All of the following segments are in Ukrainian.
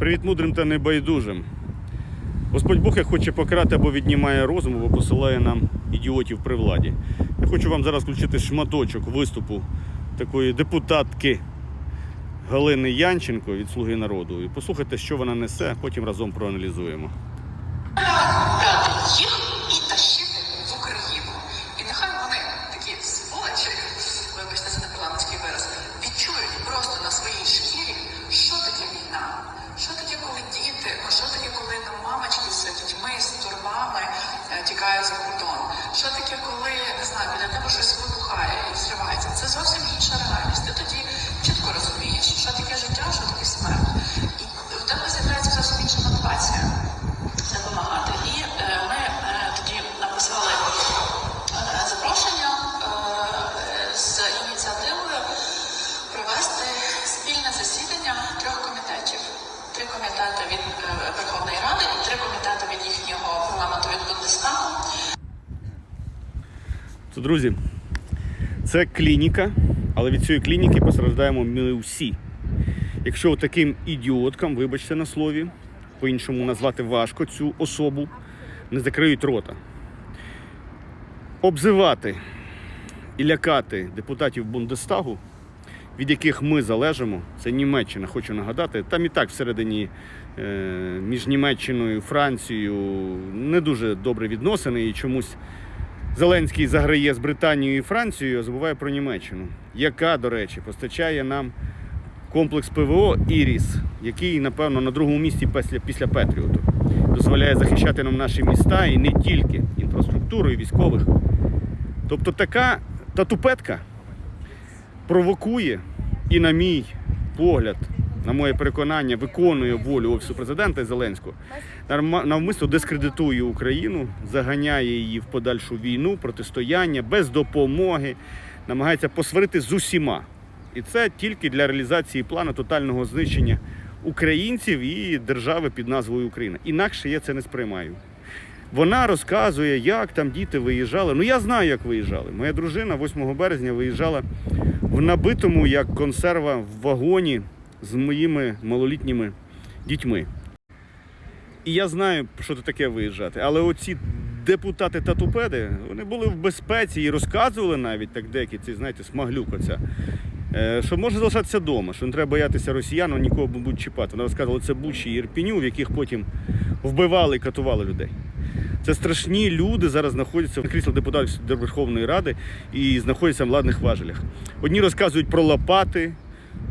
Привіт мудрим та небайдужим. Господь Бог як хоче покарати або віднімає розум, або посилає нам ідіотів при владі. Я хочу вам зараз включити шматочок виступу такої депутатки Галини Янченко від Слуги народу. І послухайте, що вона несе, потім разом проаналізуємо. Знаю, біля тебе щось То, друзі, це клініка, але від цієї клініки постраждаємо ми всі. Якщо таким ідіоткам, вибачте на слові, по-іншому назвати важко цю особу, не закриють рота. Обзивати і лякати депутатів Бундестагу, від яких ми залежимо, це Німеччина, хочу нагадати. Там і так всередині е, між Німеччиною і Францією не дуже добре відносини і чомусь Зеленський заграє з Британією і Францією, а забуває про Німеччину, яка, до речі, постачає нам комплекс ПВО Іріс, який, напевно, на другому місці після, після Петріоту. Дозволяє захищати нам наші міста і не тільки інфраструктуру і військових. Тобто така татупетка провокує і, на мій погляд, на моє переконання, виконує волю Офісу президента Зеленського, навмисно дискредитує Україну, заганяє її в подальшу війну, протистояння без допомоги, намагається посварити з усіма. І це тільки для реалізації плану тотального знищення українців і держави під назвою Україна. Інакше я це не сприймаю. Вона розказує, як там діти виїжджали. Ну я знаю, як виїжджали. Моя дружина 8 березня виїжджала в набитому як консерва в вагоні з моїми малолітніми дітьми. І я знаю, що це таке виїжджати. Але оці депутати татупеди, вони були в безпеці і розказували навіть так деякі, ці, знаєте, смаглюк оця, е, що може залишатися вдома, що не треба боятися росіян, нікого будуть чіпати. Вони розказували це Бучі і Ірпіню, в яких потім вбивали і катували людей. Це страшні люди зараз знаходяться в кріслах депутатів Верховної Ради і знаходяться в владних важелях. Одні розказують про лопати,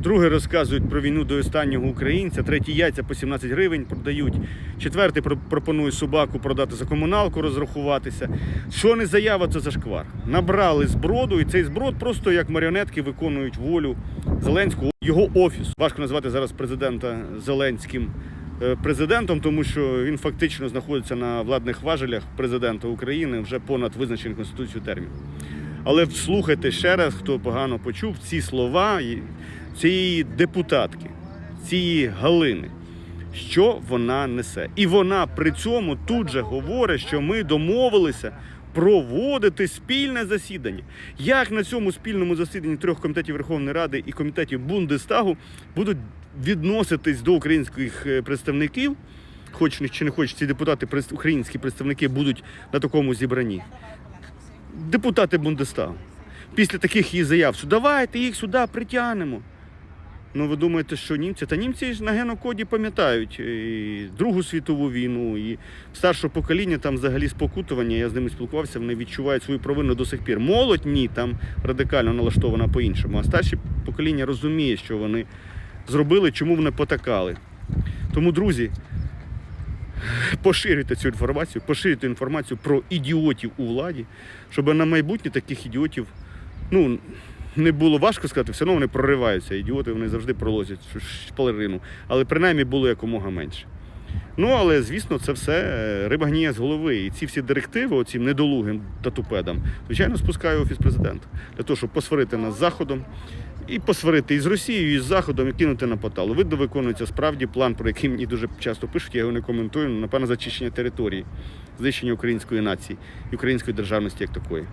другі розказують про війну до останнього українця, треті яйця по 17 гривень продають, четвертий про- пропонує собаку продати за комуналку, розрахуватися. Що не заява, це зашквар. Набрали зброду, і цей зброд просто як маріонетки виконують волю Зеленського, його офісу. Важко назвати зараз президента Зеленським е, президентом, тому що він фактично знаходиться на владних важелях президента України вже понад визначений Конституцією термін. Але слухайте ще раз, хто погано почув ці слова цієї депутатки, цієї Галини, що вона несе. І вона при цьому тут же говорить, що ми домовилися проводити спільне засідання. Як на цьому спільному засіданні трьох комітетів Верховної Ради і комітетів Бундестагу будуть відноситись до українських е, представників, хоч чи не хоч ці депутати, українські представники будуть на такому зібранні. Депутати Бундестагу. Після таких її заяв, давайте їх сюди притягнемо. Ну, ви думаєте, що німці? Та німці ж на генокоді пам'ятають і Другу світову війну, і старше покоління там взагалі спокутування. Я з ними спілкувався, вони відчувають свою провину до сих пір. Молодь ні, там радикально налаштована по-іншому. А старші покоління розуміє, що вони зробили, чому вони потакали. Тому, друзі, поширюйте цю інформацію, поширюйте інформацію про ідіотів у владі, щоб на майбутнє таких ідіотів, ну. Не було важко сказати, все одно вони прориваються. Ідіоти вони завжди пролозять шпалерину. Але принаймні було якомога менше. Ну, але звісно, це все е, риба гніє з голови. І ці всі директиви, оцім недолугим татупедам, звичайно, спускає офіс президента для того, щоб посварити нас з Заходом і посварити і з Росією, і з Заходом, і кинути на поталу. Видно, виконується справді план, про який мені дуже часто пишуть, я його не коментую. Напевно, зачищення території, знищення української нації і української державності як такої.